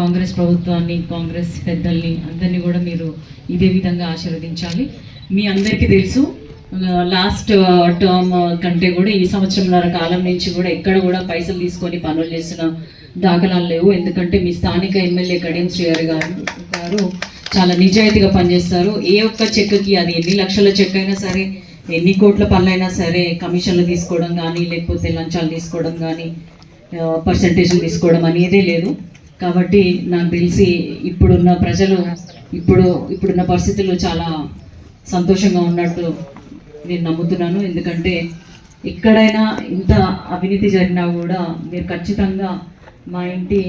కాంగ్రెస్ ప్రభుత్వాన్ని కాంగ్రెస్ పెద్దల్ని అందరినీ కూడా మీరు ఇదే విధంగా ఆశీర్వదించాలి. మీ అందరికీ తెలుసు లాస్ట్ టర్మ్ కంటే కూడా ఈ సంవత్సరంన్నర కాలం నుంచి కూడా ఎక్కడ కూడా పైసలు తీసుకొని పనులు చేసిన దాఖలాలు లేవు. ఎందుకంటే మీ స్థానిక ఎమ్మెల్యే కడియం శ్రీహరి గారు గారు చాలా నిజాయితీగా పనిచేస్తారు. ఏ ఒక్క చెక్కకి అది ఎన్ని లక్షల చెక్ అయినా సరే ఎన్ని కోట్ల పనులైనా సరే కమిషన్లు తీసుకోవడం కానీ లేకపోతే లంచాలు తీసుకోవడం కానీ పర్సంటేజ్లు తీసుకోవడం అనేదే లేదు. కాబట్టి నాకు తెలిసి ఇప్పుడున్న ప్రజలు ఇప్పుడు ఇప్పుడున్న పరిస్థితుల్లో చాలా సంతోషంగా ఉన్నట్టు నేను నమ్ముతున్నాను. ఎందుకంటే ఎక్కడైనా ఇంత అవినీతి జరిగినా కూడా మీరు ఖచ్చితంగా మా ఇంటి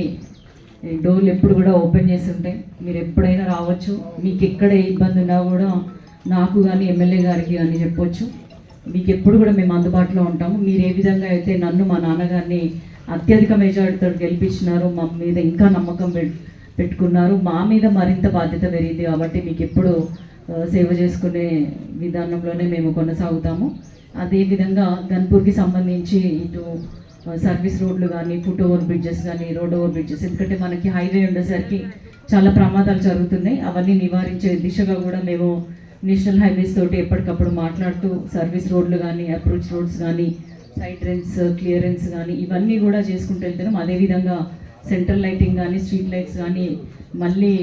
డోర్లు ఎప్పుడు కూడా ఓపెన్ చేసి ఉంటాయి. మీరు ఎప్పుడైనా రావచ్చు. మీకు ఎక్కడ ఏ ఇబ్బంది ఉన్నా కూడా నాకు కానీ ఎమ్మెల్యే గారికి కానీ చెప్పొచ్చు. మీకు ఎప్పుడు కూడా మేము అందుబాటులో ఉంటాము. మీరు ఏ విధంగా అయితే నన్ను మా నాన్నగారిని అత్యధిక మెజారిటీతో గెలిపించినారు. మా మీద ఇంకా నమ్మకం పెట్టుకున్నారు. మా మీద మరింత బాధ్యత పెరిగింది కాబట్టి మీకు ఎప్పుడు సేవ చేసుకునే విధానంలోనే మేము కొనసాగుతాము. అదేవిధంగా గన్పూర్కి సంబంధించి ఇటు సర్వీస్ రోడ్లు కానీ ఫుట్ ఓవర్ బ్రిడ్జెస్ కానీ రోడ్ ఓవర్ బ్రిడ్జెస్ ఎందుకంటే మనకి హైవే ఉండేసరికి చాలా ప్రమాదాలు జరుగుతున్నాయి. అవన్నీ నివారించే దిశగా కూడా మేము నేషనల్ హైవేస్ తోటి ఎప్పటికప్పుడు మాట్లాడుతూ సర్వీస్ రోడ్లు కానీ అప్రోచ్ రోడ్స్ కానీ సైడ్ రెన్స్ క్లియరెన్స్ కానీ ఇవన్నీ కూడా చేసుకుంటూ వెళ్తున్నాం. అదేవిధంగా సెంట్రల్ లైటింగ్ కానీ స్ట్రీట్ లైట్స్ కానీ మళ్ళీ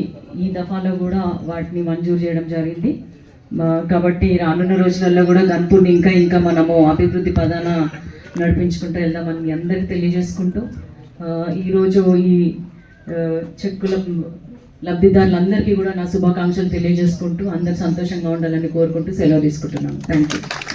ఈ దఫాలో కూడా వాటిని మంజూరు చేయడం జరిగింది. కాబట్టి రానున్న రోజులలో కూడా గన్పూర్ని ఇంకా ఇంకా మనము అభివృద్ధి పదాన నడిపించుకుంటూ వెళ్దామని మీ అందరికీ తెలియజేసుకుంటూ ఈరోజు ఈ చెక్కుల లబ్ధిదారులందరికీ కూడా నా శుభాకాంక్షలు తెలియజేసుకుంటూ అందరు సంతోషంగా ఉండాలని కోరుకుంటూ సెలవు తీసుకుంటున్నాను. Thank you